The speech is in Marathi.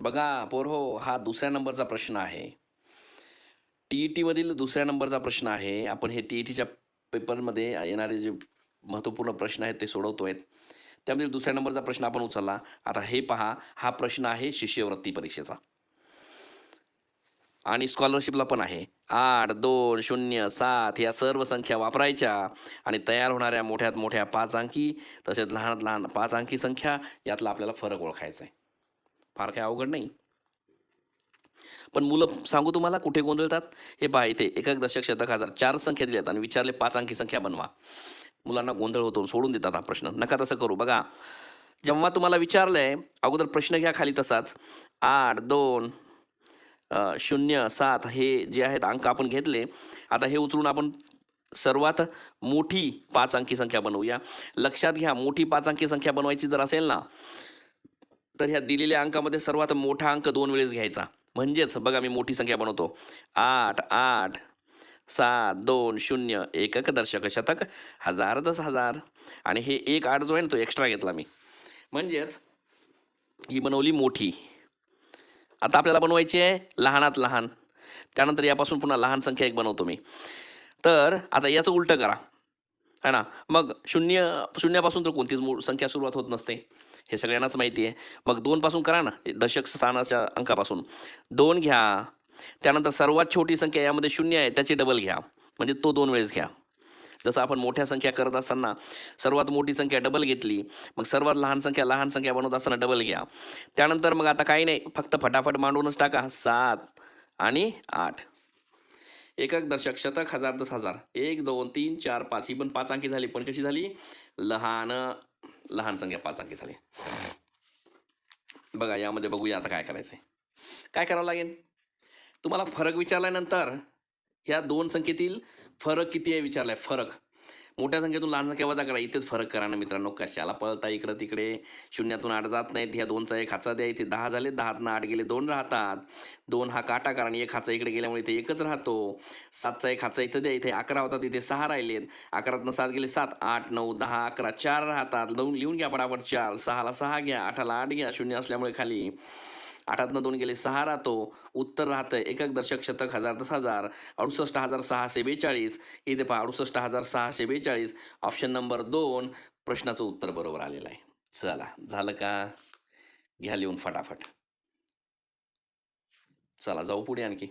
बघा पोरहो हा दुसऱ्या नंबरचा प्रश्न आहे. टी ई टीमधील दुसऱ्या नंबरचा प्रश्न आहे. आपण हे टी ई टीच्या पेपरमध्ये येणारे जे महत्त्वपूर्ण प्रश्न आहेत ते सोडवतो आहेत त्यामध्ये दुसऱ्या नंबरचा प्रश्न आपण उचलला. आता हे पहा हा प्रश्न आहे शिष्यवृत्ती परीक्षेचा. आणि स्कॉलरशिपला पण आहे. आठ दोन शून्य सात या सर्व संख्या वापरायच्या आणि तयार होणाऱ्या मोठ्यात मोठ्या पाच अंकी तसेच लहानात लहान पाच अंकी संख्या यातला आपल्याला फरक ओळखायचा आहे फार काही अवघड नाही. पण मुलं सांगू तुम्हाला कुठे गोंधळतात? हे पहा इथे एक दशक शतक हजार चार संख्या दिल्यात आणि विचारले पाच अंकी संख्या बनवा. मुलांना गोंधळ होतो सोडून देतात हा प्रश्न. नका तसं करू. बघा जेव्हा तुम्हाला विचारलं आहे अगोदर प्रश्न घ्या खाली तसाच. आठ दोन शून्य सात हे जे आहेत अंक आपण घेतले. आता हे उचलून आपण सर्वात मोठी पाच अंकी संख्या बनवूया. लक्षात घ्या मोठी पाच अंकी संख्या बनवायची जर असेल ना तर ह्या दिलेल्या अंकामध्ये सर्वात मोठा अंक दोन वेळेस घ्यायचा. म्हणजेच बघा मी मोठी संख्या बनवतो. आठ आठ सात दोन शून्य एकक दर्शक शतक हजार दस हजार. आणि हे एक आठ जो आहे ना तो एक्स्ट्रा घेतला मी. म्हणजेच ही बनवली मोठी. आता आपल्याला बनवायची आहे लहानात लहान. त्यानंतर यापासून पुन्हा लहान संख्या एक बनवतो मी. तर आता याचं उलटं करा. है ना? मग शून्य शून्यापासून तर कोणतीच मूळ संख्या सुरुवात होत नसते. हे सगळ्यांनाच माहिती आहे. मग दोनपासून करा ना दशक स्थानाच्या अंकापासून. दोन घ्या. त्यानंतर सर्वात छोटी संख्या यामध्ये शून्य आहे त्याची डबल घ्या. म्हणजे तो दोन वेळेस घ्या. जसं आपण मोठ्या संख्या करत असताना सर्वात मोठी संख्या डबल घेतली मग सर्वात लहान संख्या लहान संख्या बनवत असताना डबल घ्या. त्यानंतर मग आता काही नाही फक्त फटाफट मांडूनच टाका. सात आणि आठ. एकक दर्शक शतक हजार दस हजार. एक दोन तीन चार पाच. ही पण पाच अंकी झाली. पण कशी झाली? लहान लहान संख्या पाच अंकी झाली. बघा यामध्ये बघूया आता काय करायचं आहे काय करावं लागेल? तुम्हाला फरक विचारल्यानंतर ह्या दोन संख्येतील फरक किती आहे विचारलाय? फरक. मोठ्या संख्येतून लहान संख्या वजा करा. इथेच फरक करा ना मित्रांनो कशाला पळता इकडं तिकडे? शून्यातून आठ जात नाहीत ह्या दोनचा एक हाचा द्या इथे दहा झाले दहातनं आठ गेले दोन राहतात. दोन हा काटा कारण एक हाचा इकडे गेल्यामुळे इथे एकच राहतो. सातचा एक हाचा इथं द्या इथे अकरा होतात इथे सहा राहिलेत. अकरातनं सात गेले सात आठ नऊ दहा अकरा चार राहतात. दोन लिहून घ्या पटापट चार सहाला सहा घ्या आठाला आठ घ्या शून्य असल्यामुळे खाली. आठातनं दोन गेले सहा राहतो. उत्तर राहतं एकक दर्शक शतक हजार दस हजार. अडुसष्ट हजार सहाशे बेचाळीस. इथे पहा अडुसष्ट हजार सहाशे बेचाळीस. ऑप्शन नंबर दोन प्रश्नाचं उत्तर बरोबर आलेलं आहे. चला झालं का? घ्या लिहून फटाफट. चला जाऊ पुढे आणखी.